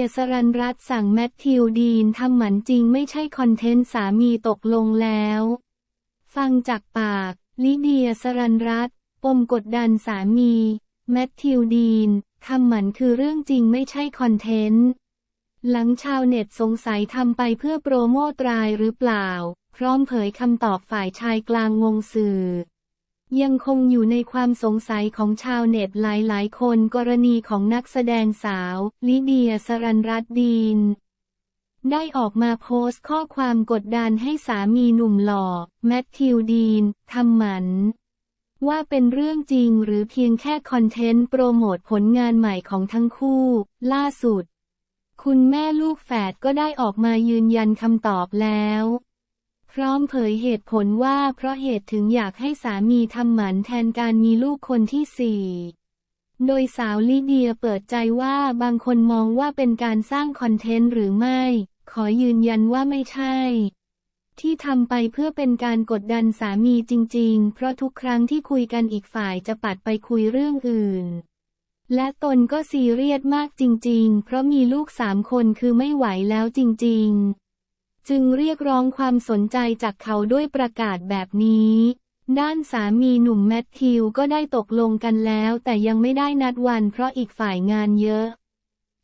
ยสรันรัตสั่งแมทธิวดีนทำหมันจริงไม่ใช่คอนเทนต์สามีตกลงแล้ว ฟังจากปาก ลิเดียสรันรัตปมกดดันสามี แมทธิวดีนทำหมันคือเรื่องจริงไม่ใช่คอนเทนต์ หลังชาวเน็ตสงสัยทำไปเพื่อโปรโมตรายหรือเปล่า พร้อมเผยคำตอบฝ่ายชายกลางงงสื่อ ยังคงอยู่ในความสงสัยของชาวเน็ตหลายๆ คนกรณีของนักแสดงสาว ลิเดียสรันรัตดีน ได้ออกมาโพสต์ข้อความกดดันให้สามีหนุ่มหล่อ แมทธิวดีนทำหมัน ว่าเป็นเรื่องจริงหรือเพียงแค่คอนเทนต์โปรโมทผลงานใหม่ของทั้งคู่ ล่าสุด คุณแม่ลูกแฝดก็ได้ออกมายืนยันคำตอบแล้ว พร้อมเผยเหตุผลว่าเพราะเหตุถึงอยากให้สามีทำหมันแทนการมีลูกคนที่สี่โดยสาวลิเดียเปิดใจว่าบางคนมองว่าเป็นการสร้างคอนเทนต์หรือไม่ ขอยืนยันว่าไม่ใช่ ที่ทำไปเพื่อเป็นการกดดันสามีจริง ๆ เพราะทุกครั้งที่คุยกันอีกฝ่ายจะปัดไปคุยเรื่องอื่น และตนก็ซีเรียสมากจริง ๆ เพราะมีลูกสามคนคือไม่ไหวแล้วจริง ๆ จึงเรียกร้องความสนใจจากเขาด้วยประกาศแบบนี้ ด้านสามีหนุ่มแมทธิวก็ได้ตกลงกันแล้วแต่ยังไม่ได้นัดวันเพราะอีกฝ่ายงานเยอะ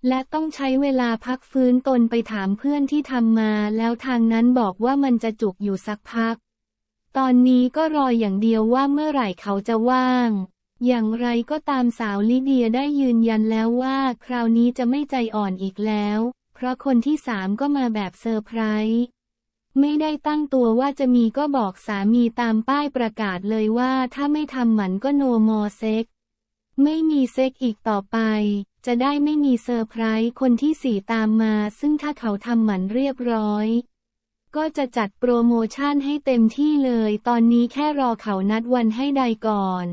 และต้องใช้เวลาพักฟื้นตนไปถามเพื่อนที่ทำมาแล้วทางนั้นบอกว่ามันจะจุกอยู่สักพัก ตอนนี้ก็รออย่างเดียวว่าเมื่อไหร่เขาจะว่างอย่างไรก็ตามสาวลิเดียได้ยืนยันแล้วว่า คราวนี้จะไม่ใจอ่อนอีกแล้ว ราะคนที่สามก็มาแบบเซอร์ไพรส์ไม่ได้ตั้งตัวว่าจะมีก็บอกสามีตามป้ายประกาศเลยว่าถ้าไม่ทำหมันก็โนมอเซ็ก ไม่มีเซ็กอีกต่อไป จะได้ไม่มีเซอร์ไพรส์คนที่สี่ตามมา ซึ่งถ้าเขาทำหมันเรียบร้อย ก็จะจัดโปรโมชั่นให้เต็มที่เลย ตอนนี้แค่รอเขานัดวันให้ใดก่อน